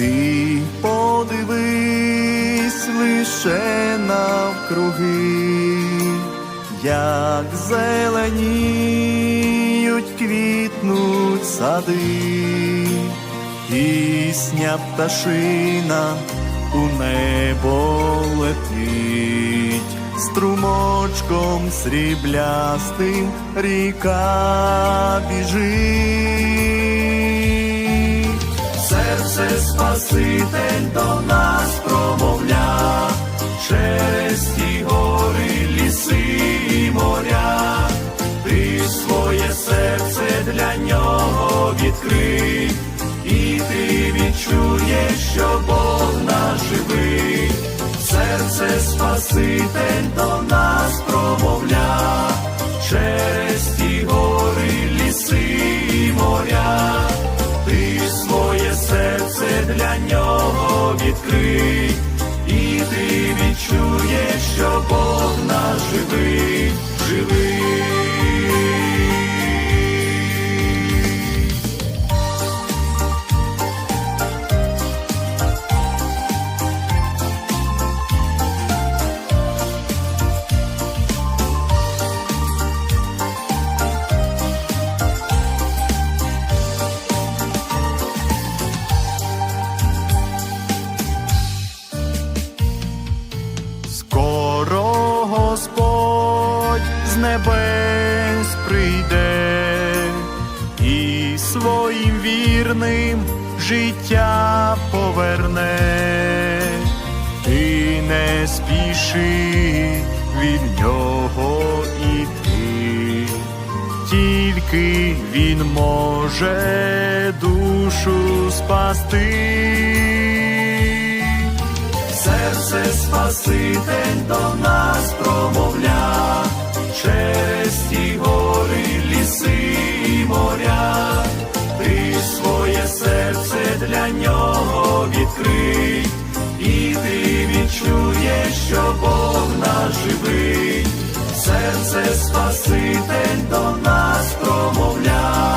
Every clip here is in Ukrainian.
Ти подивись лише навкруги, як зеленіють, квітнуть сади, пісня пташина у небо летить, струмочком сріблястим ріка біжить. Серце Спаситель до нас промовля, через ті гори, ліси і моря, ти своє серце для нього відкрий, і ти відчуєш, що Бог наш живий, серце Спаситель до нас відкрий, і ти відчуєш, небес прийде і своїм вірним життя поверне, ти не спіши від нього іти, тільки він може душу спасти. Серце Спаситель до нас промовля, через ті гори, ліси і моря, ти своє серце для нього відкрий, і ти відчуєш, що Бог наш живий, серце Спаситель до нас промовля,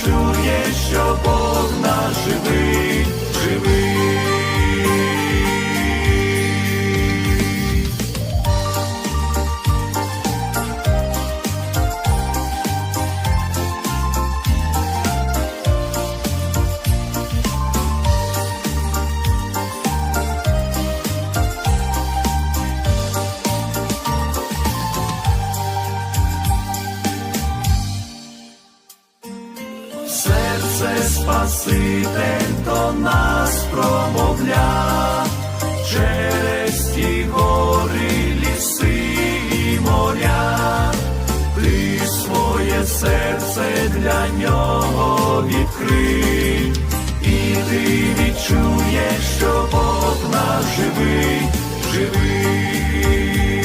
відчуєш, що Бог наш живий, живий. Серце Спаситель до нас промовля, через ті гори, ліси і моря, ти своє серце для нього відкрий, і ти відчуєш, що Бог наш живий, живий.